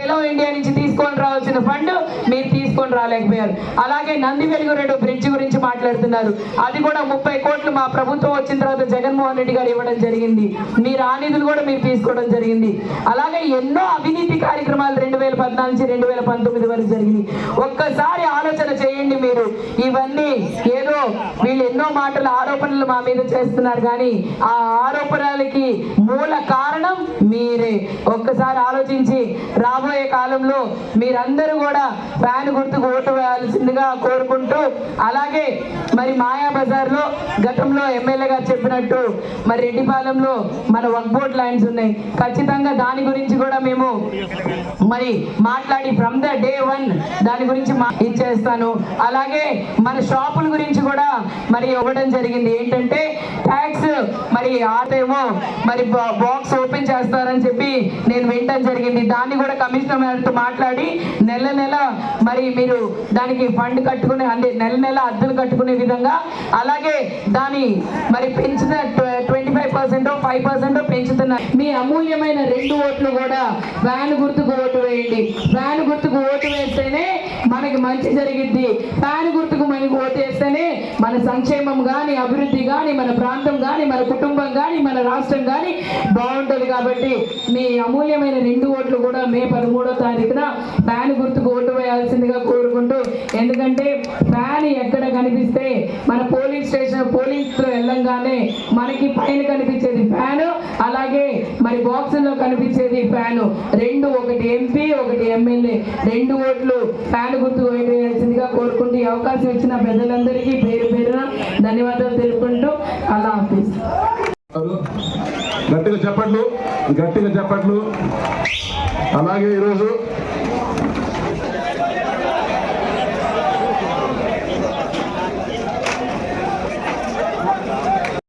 Khelo India నుంచి తీసుకొని రావాల్సిన ఫండ్ మీరు తీసుకొని రాలేకపోయారు. అలాగే నంది వెలుగురెడ్డి బ్రిడ్జ్ గురించి మాట్లాడుతున్నారు. అది కూడా ముప్పై కోట్లు మా ప్రభుత్వం వచ్చిన తర్వాత జగన్మోహన్ రెడ్డి గారు ఇవ్వడం జరిగింది. మీరు ఆ నిధులు కూడా మీరు తీసుకోవడం జరిగింది. అలాగే ఎన్నో అవినీతి కార్యక్రమాలు రెండు వేల పద్నాలుగు నుంచి రెండు వేల పంతొమ్మిది వరకు జరిగింది ఒక్కసారి ఆలోచన చేయండి మీరు. ఇవన్నీ ఏదో వీళ్ళు ఎన్నో మాటలు ఆరోపణలు మా మీద చేస్తున్నారు. కానీ ఆ ఆరోపణలకి మూల ఉంటుంది ఒక్కసారి ఆలోచించి రాబోయే కాలంలో మీరందరూ కూడా ఫ్యాన్ గుర్తుకు ఓటు వేయాల్సిందిగా కోరుకుంటూ అలాగే మరి మాయా బజార్లో గతంలో ఎమ్మెల్యే గారు చెప్పినట్టు మరి రెడ్డిపాలెంలో మన వర్క్ బోర్డ్ లైన్స్ ఉన్నాయి. ఖచ్చితంగా దాని గురించి కూడా మేము మరి మాట్లాడి ఫ్రమ్ ద డే వన్ దాని గురించి మా ఇచ్చేస్తాను. అలాగే మన షాపుల గురించి మరి ఇవ్వడం జరిగింది. ఏంటంటే ట్యాక్స్ మరి ఆటేమో మరి బాక్స్ ఓపెన్ చేస్తారని చెప్పి నేను వినటం జరిగింది. దాన్ని కూడా కమిషనర్ గారితో మాట్లాడి నెల నెల మరి మీరు దానికి ఫండ్ కట్టుకునే అంటే నెల నెల అద్దెలు కట్టుకునే విధంగా అలాగే దాని మరి పెంచిన twenty five percent five percent పెంచుతున్నారు. మీ అమూల్యమైన రెండు ఓట్లు కూడా వ్యాన్ గుర్తుకు ఓటు వేయండి. వ్యాన్ గుర్తుకు ఓటు వేస్తేనే మనకి మంచి జరిగిద్ది. ఫ్యాన్ గుర్తుకు మనకి ఓటు వేస్తేనే మన సంక్షేమం కానీ అభివృద్ధి కానీ మన ప్రాంతం కానీ మన కుటుంబం కానీ మన రాష్ట్రం కానీ బాగుంటుంది కాబట్టి మీ అమూల్యమైన రెండు ఓట్లు కూడా మే పదమూడో తారీఖున ఫ్యాన్ గుర్తుకు ఓటు వేయాల్సిందిగా కోరుకుంటూ ఎందుకంటే ఫ్యాన్ ఎక్కడ కనిపిస్తే మన పోలీస్ స్టేషన్ పోలీసులో లో వెళ్ళంగానే మనకి పైన కనిపించేది ఫ్యాన్ అలాగే మరి బాక్సుల్లో కనిపించేది ఫ్యాన్ రెండు ఒకటి ఎంపీ ఒకటి ఎమ్మెల్యే రెండు ఓట్లు ఫ్యాన్ గుర్తు వేయాల్సిందిగా కోరుకుంటూ ఈ అవకాశం ఇచ్చిన పెద్దలందరికీ పేరు పేరున ధన్యవాదాలు తెలుపుకుంటూ అలా ఆఫీస్ గట్టిగా చెప్పట్లు గట్టిగా చెప్పట్లు. అలాగే ఈరోజు